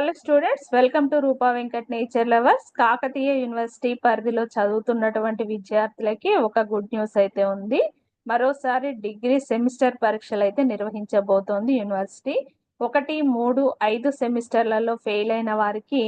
Hello students welcome to Rupa Venkat nature lovers. Kakatiya university పరిధిలో చదువుతున్నటువంటి విద్యార్థులకి ఒక గుడ్ న్యూస్ అయితే ఉంది. మరోసారి డిగ్రీ సెమిస్టర్ పరీక్షలు అయితే నిర్వహించబోతోంది యూనివర్సిటీ. ఒకటి మూడు ఐదు సెమిస్టర్లలో ఫెయిల్ అయిన వారికి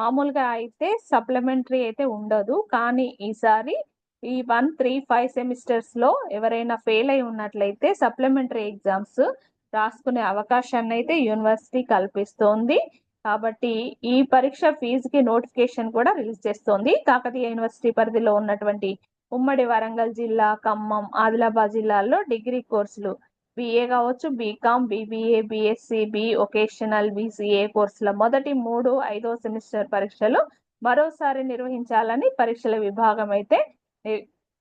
మామూలుగా అయితే సప్లిమెంటరీ అయితే ఉండదు. కానీ ఈసారి ఈ వన్ త్రీ ఫైవ్ సెమిస్టర్స్లో ఎవరైనా ఫెయిల్ అయి ఉన్నట్లయితే సప్లిమెంటరీ ఎగ్జామ్స్ రాసుకునే అవకాశాన్ని అయితే యూనివర్సిటీ కల్పిస్తోంది. కాబట్టి ఈ పరీక్ష ఫీజుకి నోటిఫికేషన్ కూడా రిలీజ్ చేస్తోంది. కాకతీయ యూనివర్సిటీ పరిధిలో ఉన్నటువంటి ఉమ్మడి వరంగల్ జిల్లా ఖమ్మం ఆదిలాబాద్ జిల్లాల్లో డిగ్రీ కోర్సులు బిఏ కావచ్చు BCom BBA BSc B vocational BCA కోర్సుల మొదటి మూడు ఐదో సెమిస్టర్ పరీక్షలు మరోసారి నిర్వహించాలని పరీక్షల విభాగం అయితే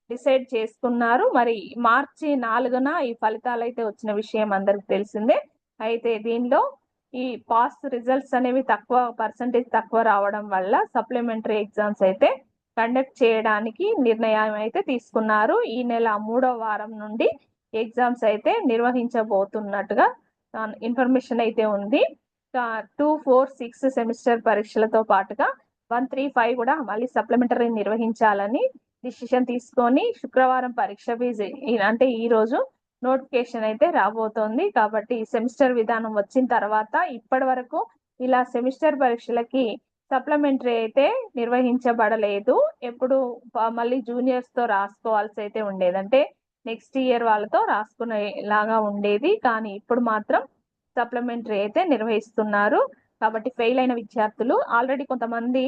డిసైడ్ చేసుకున్నారు. మరి మార్చి నాలుగున ఈ ఫలితాలు అయితే వచ్చిన విషయం అందరికి తెలిసిందే. అయితే దీనిలో ఈ పాస్ రిజల్ట్స్ అనేవి తక్కువ పర్సంటేజ్ తక్కువ రావడం వల్ల సప్లిమెంటరీ ఎగ్జామ్స్ అయితే కండక్ట్ చేయడానికి నిర్ణయం అయితే తీసుకున్నారు. ఈ నెల మూడో వారం నుండి ఎగ్జామ్స్ అయితే నిర్వహించబోతున్నట్టుగా ఇన్ఫర్మేషన్ అయితే ఉంది. టూ ఫోర్ సిక్స్ సెమిస్టర్ పరీక్షలతో పాటుగా వన్ త్రీ ఫైవ్ కూడా మళ్ళీ సప్లిమెంటరీ నిర్వహించాలని డిసిషన్ తీసుకొని శుక్రవారం పరీక్ష ఫీజు అంటే ఈ రోజు నోటిఫికేషన్ అయితే రాబోతోంది. కాబట్టి సెమిస్టర్ విధానం వచ్చిన తర్వాత ఇప్పటి వరకు ఇలా సెమిస్టర్ పరీక్షలకి సప్లిమెంటరీ అయితే నిర్వహించబడలేదు. ఎప్పుడు మళ్ళీ జూనియర్స్తో రాసుకోవాల్సి అయితే ఉండేది. అంటే నెక్స్ట్ ఇయర్ వాళ్ళతో రాసుకునేలాగా ఉండేది. కానీ ఇప్పుడు మాత్రం సప్లిమెంటరీ అయితే నిర్వహిస్తున్నారు. కాబట్టి ఫెయిల్ అయిన విద్యార్థులు ఆల్రెడీ కొంతమంది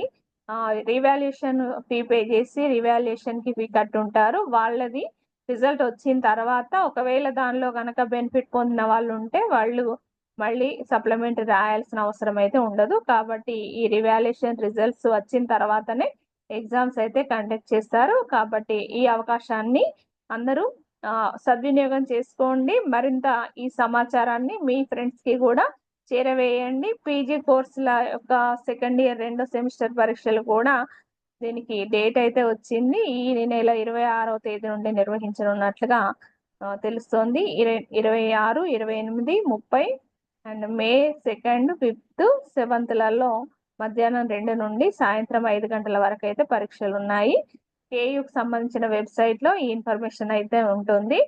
రివాల్యూషన్ ఫీ పే చేసి రివాల్యూషన్కి ఫీ కట్టుంటారు. వాళ్ళది రిజల్ట్ వచ్చిన తర్వాత ఒకవేళ దానిలో కనుక బెనిఫిట్ పొందిన వాళ్ళు ఉంటే వాళ్ళు మళ్ళీ సప్లిమెంట్ రాయాల్సిన అవసరం అయితే ఉండదు. కాబట్టి ఈ రివాల్యుయేషన్ రిజల్ట్స్ వచ్చిన తర్వాతనే ఎగ్జామ్స్ అయితే కండక్ట్ చేస్తారు. కాబట్టి ఈ అవకాశాన్ని అందరూ సద్వినియోగం చేసుకోండి. మరింత ఈ సమాచారాన్ని మీ ఫ్రెండ్స్కి కూడా చేరవేయండి. పీజీ కోర్సుల యొక్క సెకండ్ ఇయర్ రెండో సెమిస్టర్ పరీక్షలు కూడా దీనికి డేట్ అయితే వచ్చింది. ఈ నెల ఇరవై ఆరో తేదీ నుండి నిర్వహించనున్నట్లుగా తెలుస్తోంది. ఇరవై ఆరు ఇరవై ఎనిమిది ముప్పై అండ్ మే సెకండ్ ఫిఫ్త్ సెవెంత్లలో మధ్యాహ్నం రెండు నుండి సాయంత్రం ఐదు గంటల వరకు అయితే పరీక్షలు ఉన్నాయి కేయుకి సంబంధించిన వెబ్సైట్లో ఈ ఇన్ఫర్మేషన్ అయితే ఉంటుంది.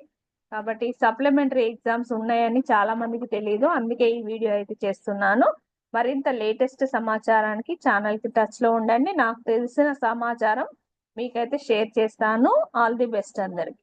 కాబట్టి సప్లిమెంటరీ ఎగ్జామ్స్ ఉన్నాయని చాలా మందికి తెలియదు అందుకే ఈ వీడియో అయితే చేస్తున్నాను. మరింత లేటెస్ట్ సమాచారానికి ఛానల్కి టచ్లో ఉండండి. నాకు తెలిసిన సమాచారం మీకైతే షేర్ చేస్తాను. ఆల్ ది బెస్ట్ అందరికి.